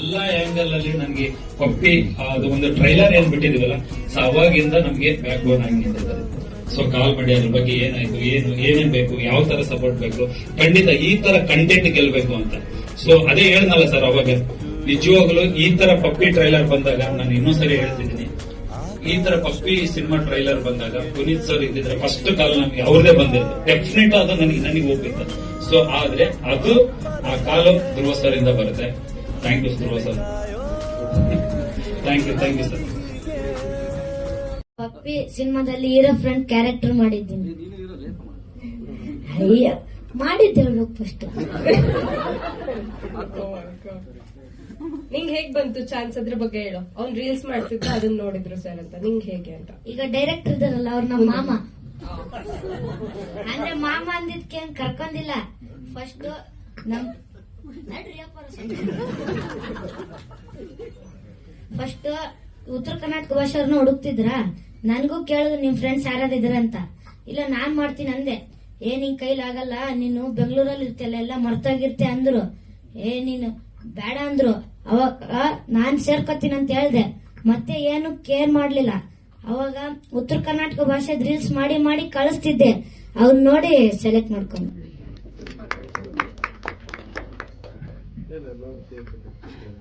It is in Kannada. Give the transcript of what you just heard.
ಎಲ್ಲಾ ಆಂಗಲ್ ಅಲ್ಲಿ ನನಗೆ ಪಪ್ಪಿ ಅದು ಒಂದು ಟ್ರೈಲರ್ ಏನ್ ಬಿಟ್ಟಿದೀವಲ್ಲ ಸೊ ಅವಾಗಿಂದ ನಮ್ಗೆ ಬ್ಯಾಕ್ ಬೋನ್ ಆಗಿ ಸೊ ಕಾಲ್ ಮಾಡಿ ಅದ್ರ ಬಗ್ಗೆ ಏನಾಯ್ತು, ಏನು, ಏನೇನ್ ಬೇಕು, ಯಾವ ತರ ಸಪೋರ್ಟ್ ಬೇಕು, ಖಂಡಿತ ಈ ತರ ಕಂಟೆಂಟ್ ಗೆಲ್ಬೇಕು ಅಂತ. ಸೊ ಅದೇ ಹೇಳ್ನಲ್ಲ ಸರ್ ಅವಾಗ, ನಿಜವಾಗ್ಲು ಈ ತರ ಪಪ್ಪಿ ಟ್ರೈಲರ್ ಬಂದಾಗ ನಾನು ಇನ್ನೊಂದ್ಸರಿ ಹೇಳ್ತಿದ್ದೀನಿ. ಈ ತರ ಪಪ್ಪಿ ಸಿನಿಮಾ ಟ್ರೈಲರ್ ಬಂದಾಗ ಪುನೀತ್ ಸರ್ ಇದ್ದಿದ್ರೆ ಫಸ್ಟ್ ಕಾಲ್ ನಮ್ಗೆ ಅವ್ರದೇ ಬಂದಿರುತ್ತೆ ಡೆಫಿನೆಟ್ ಅದು ನನಗೆ ನನಗೆ ಹೋಗಿತ್ತು ಸೊ ಆದ್ರೆ ಅದು ಆ ಕಾಲು ಧ್ರುವ ಸರ್ ಇಂದ ಬರುತ್ತೆ. Thank you Dhruva sir thank you thank you sir Puppy ಸಿನಿಮಾದಲ್ಲಿ ಹೀರೋ ಫ್ರೆಂಡ್ ಕ್ಯಾರೆಕ್ಟರ್ ಮಾಡಿದ್ದೀನಿ. ಅಯ್ಯ ಮಾಡಿದ್ದು ಹೇಳ್ಬೇಕು ಫಸ್ಟ್ ನಿಂಗ್ ಹೇಗ್ ಬಂತು ಚಾನ್ಸ್ ಅದ್ರ ಬಗ್ಗೆ ಹೇಳು. ಅವ್ನ್ ರೀಲ್ಸ್ ಮಾಡ್ತಿದ್ದ ಅದನ್ನ ನೋಡಿದ್ರು ಸರ್ ಅಂತ. ನಿಂಗ್ ಹೇಗೆ ಅಂತ. ಈಗ ಡೈರೆಕ್ಟರ್ ಇದಾರಲ್ಲ ಅವ್ರ ನಮ್ಮ ಮಾಮ. ಅಂದ್ರೆ ಮಾಮ ಅಂದಿದ್ಕೆ ಏನ್ ಕರ್ಕೊಂಡಿಲ್ಲ. ಫಸ್ಟ್ ನಮ್ ಫಸ್ಟ್ ಉತ್ತರ ಕರ್ನಾಟಕ ಭಾಷೆಯವ್ರನ್ನ ಹುಡುಕ್ತಿದ್ರ? ನನ್ಗೂ ಕೇಳಿದ್ರು ನಿಮ್ ಫ್ರೆಂಡ್ಸ್ ಯಾರ್ಯಾರಿದ್ರ ಅಂತ ಇಲ್ಲ, ನಾನ್ ಮಾಡ್ತೀನಿ ಅಂದೆ. ಏ, ನಿನ್ ಕೈಲಾಗಲ್ಲ ನೀನು ಬೆಂಗಳೂರಲ್ಲಿ ಇರ್ತಿಯಲ್ಲ, ಎಲ್ಲ ಮರ್ತೋಗಿರ್ತೆ ಅಂದ್ರು. ಏ, ನೀನು ಬೇಡ ಅಂದ್ರು. ಅವಾಗ ನಾನ್ ಸೇರ್ಕೊತೀನಿ ಅಂತ ಹೇಳ್ದೆ. ಮತ್ತೆ ಏನು ಕೇರ್ ಮಾಡ್ಲಿಲ್ಲ. ಅವಾಗ ಉತ್ತರ ಕರ್ನಾಟಕ ಭಾಷೆ ರೀಲ್ಸ್ ಮಾಡಿ ಮಾಡಿ ಕಳಿಸ್ತಿದ್ದೆ. ಅವ್ರು ನೋಡಿ ಸೆಲೆಕ್ಟ್ ಮಾಡ್ಕೊಂಡು Yana ba mu taimaka.